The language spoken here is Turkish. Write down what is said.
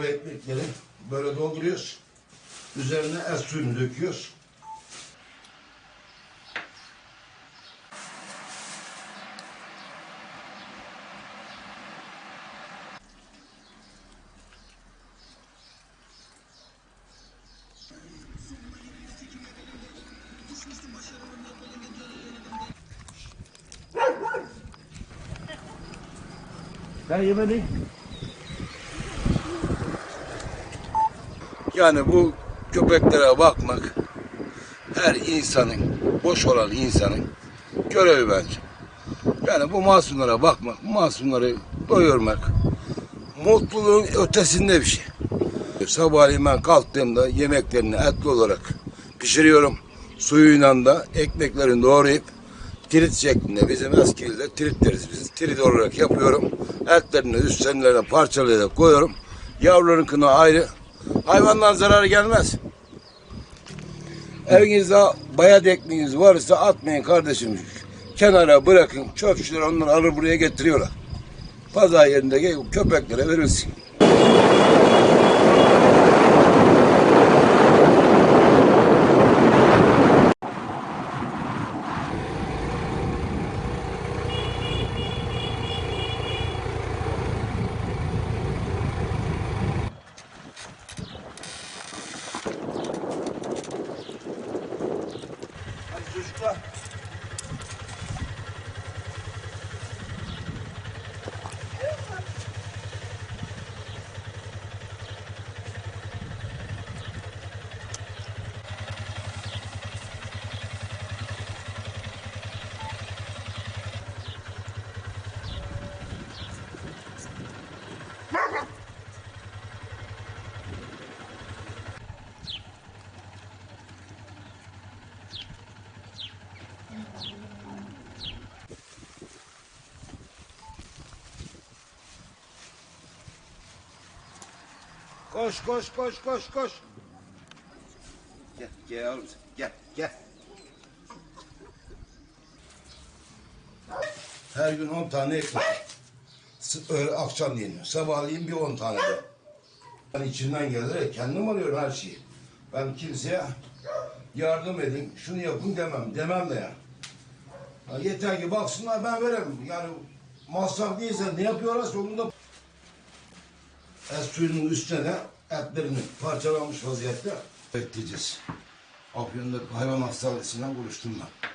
bu ekmekleri böyle dolduruyoruz. Üzerine et suyunu döküyoruz. Sen yemedin. Yani bu köpeklere bakmak her insanın, boş olan insanın görevi bence. Yani bu masumlara bakmak, masumları doyurmak mutluluğun ötesinde bir şey. Sabahleyin ben kalktığımda yemeklerini etli olarak pişiriyorum. Suyuyla da ekmeklerini doğrayıp tirit şeklinde bizim eskiyle tirit deriz biz. Tirit olarak yapıyorum. Etlerini üstlerine parçalayarak koyuyorum. Yavrularınkine ayrı. Hayvandan zararı gelmez. Evinizde bayat ekmeğiniz varsa atmayın kardeşim. Kenara bırakın. Çöpçüler onları alır buraya getiriyorlar. Pazar yerinde köpeklere verilsin. Koş koş koş koş koş. Gel gel yavrum sen. Gel gel. Her gün 10 tane ekmek. S- Öyle akşam yeniyor. Sabahleyin bir 10 tane de. Ben içinden gelerek kendim alıyorum her şeyi. Ben kimseye yardım edin, şunu yapın demem. Demem de ya. Ha, yeter ki baksınlar ben veririm. Yani masraf değilse ne yapıyorlarsa onu da et suyunun üstüne de etlerini parçalanmış vaziyette bekleyeceğiz. Afyon'da hayvan hastanesinden buluştum ben.